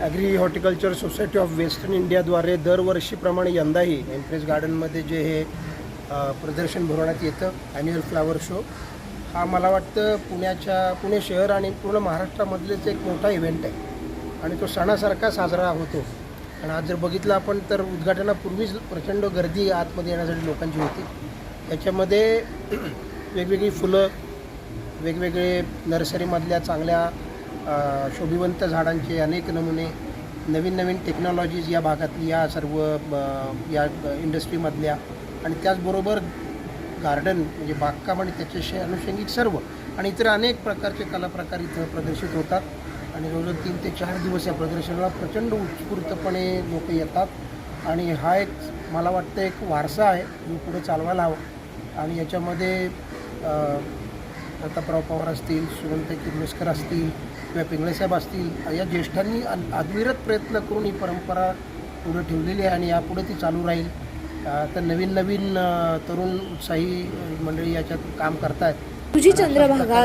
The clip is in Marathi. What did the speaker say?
Agri horticulture society of western इंडियाद्वारे दरवर्षीप्रमाणे यंदाही एम्प्रेस गार्डनमध्ये जे हे प्रदर्शन भरवण्यात येतं ॲन्युअल फ्लावर शो हा मला वाटतं पुण्याच्या पुणे शहर आणि पूर्ण महाराष्ट्रामधलेच एक मोठा इव्हेंट आहे. आणि तो सणासारखा साजरा होतो. आणि आज जर बघितलं आपण तर उद्घाटनापूर्वीच प्रचंड गर्दी आतमध्ये येण्यासाठी लोकांची होती. त्याच्यामध्ये वेगवेगळी फुलं वेगवेगळे नर्सरीमधल्या चांगल्या शोभिवंत झाडांचे अनेक नमुने नवीन नवीन टेक्नॉलॉजीज या भागातली या सर्व या इंडस्ट्रीमधल्या आणि त्याचबरोबर गार्डन म्हणजे बागकाम आणि त्याच्याशी अनुषंगिक सर्व आणि इतर अनेक प्रकारचे कलाप्रकार इथं प्रदर्शित होतात. आणि जवळजवळ तीन ते चार दिवस या प्रदर्शनाला प्रचंड उत्स्फूर्तपणे लोक येतात. आणि हा एक मला वाटतं एक वारसा आहे जो पुढे चालवायला हवा. आणि याच्यामध्ये प्रतापराव पवार असतील सुगंध किर्लोस्कर असतील किंवा पिंगळेसाहेब असतील या ज्येष्ठांनी अद्विरत प्रयत्न करून ही परंपरा पुढे ठेवलेली आहे आणि यापुढे ती चालू राहील. तर नवीन नवीन तरुण उत्साही मंडळी याच्यात काम करतायत. तुझी चंद्रभागा